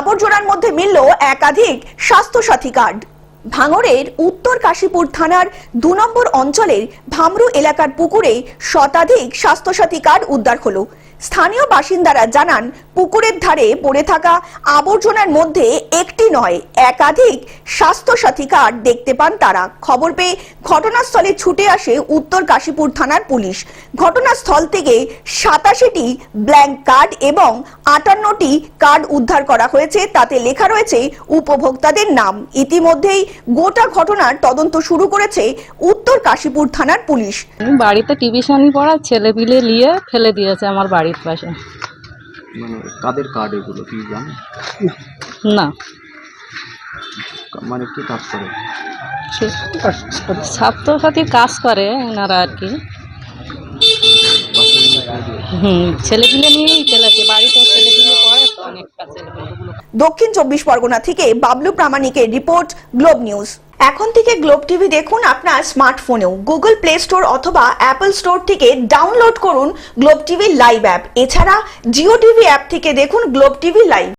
আবর্জনার মধ্যে মিলল একাধিক স্বাস্থ্যসাথী কার্ড। ভাঙড়ের উত্তর কাশীপুর থানার দু নম্বর অঞ্চলের ভামরু এলাকার পুকুরে শতাধিক স্বাস্থ্যসাথী কার্ড উদ্ধার হলো। স্থানীয় বাসিন্দারা জানান, পুকুরের ধারে পড়ে থাকা আবর্জনার মধ্যে একটি নয়, একাধিক স্বাস্থ্যসাথী কার্ড দেখতে পান তারা। খবর পেয়ে ঘটনাস্থলে ছুটে আসে উত্তর কাশীপুর থানার পুলিশ। ঘটনাস্থল থেকে সাতাশিটি ব্ল্যাঙ্ক কার্ড এবং আটান্নটি কার্ড উদ্ধার করা হয়েছে। তাতে লেখা রয়েছে, উপভোক্তাদের নাম। ইতিমধ্যেই গোটা ঘটনার তদন্ত শুরু করেছে উত্তর কাশীপুর থানার পুলিশ। বাড়িতে টিউশনি পড়া ছেলে পিলে নিয়ে ফেলে দিয়েছে আমার বাড়ির পাশে। মানে কাদের কার্ড এগুলো কি জানো? না। মানে কি কাজ করে? ছাত্রসাথীর কাজ করে এনারা আর কি। হুম ছেলে পিলে নিয়েই ফেলেছে বাড়িতে ছেলে পিলে পড়ে তো অনেকটা ছেলে পিলেগুলো দক্ষিণ চব্বিশ পরগনা থেকে বাবলু প্রামাণিকের রিপোর্ট, গ্লোব নিউজ। এখন থেকে গ্লোব টিভি দেখুন আপনার স্মার্টফোনেও। গুগল প্লে স্টোর অথবা অ্যাপল স্টোর থেকে ডাউনলোড করুন গ্লোব টিভি লাইভ অ্যাপ। এছাড়া জিও টিভি অ্যাপ থেকে দেখুন গ্লোব টিভি লাইভ।